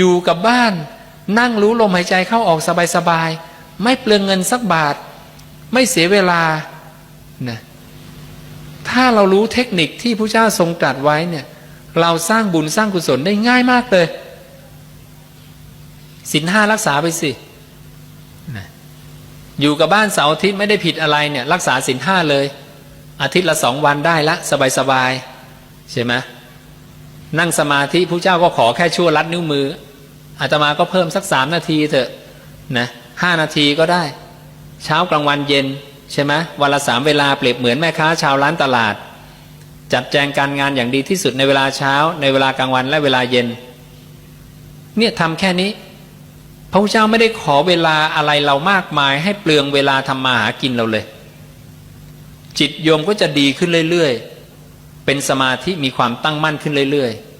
อยู่กับบ้านนั่งรู้ลมหายใจเข้าออกสบายๆ ไม่เปลืองเงินสักบาท ไม่เสียเวลานะถ้าเรารู้เทคนิคที่พระเจ้าทรงตรัสไว้เนี่ย เราสร้างบุญสร้างกุศลได้ง่ายมากเลยสินห้ารักษาไปสินะอยู่กับบ้านเสาร์อาทิตย์ไม่ได้ผิดอะไรเนี่ย รักษาสินห้าเลย อาทิตย์ละสองวันได้ละสบายๆใช่ไหมนั่งสมาธิผู้เจ้าก็ขอแค่ชั่วลัดนิ้วมือ อาตมาก็เพิ่มสักสามนาทีเถอะนะห้านาทีก็ได้ เช้ากลางวันเย็นใช่ไหมวันละสามเวลาเปรียบเหมือนแม่ค้าชาวร้านตลาด จัดแจงการงานอย่างดีที่สุดในเวลาเช้า ในเวลากลางวันและเวลาเย็น เนี่ยทำแค่นี้ พระพุทธเจ้าไม่ได้ขอเวลาอะไรเรามากมาย ให้เปลืองเวลาทำมาหากินเราเลย จิตโยมก็จะดีขึ้นเรื่อยๆ เป็นสมาธิมีความตั้งมั่นขึ้นเรื่อยๆ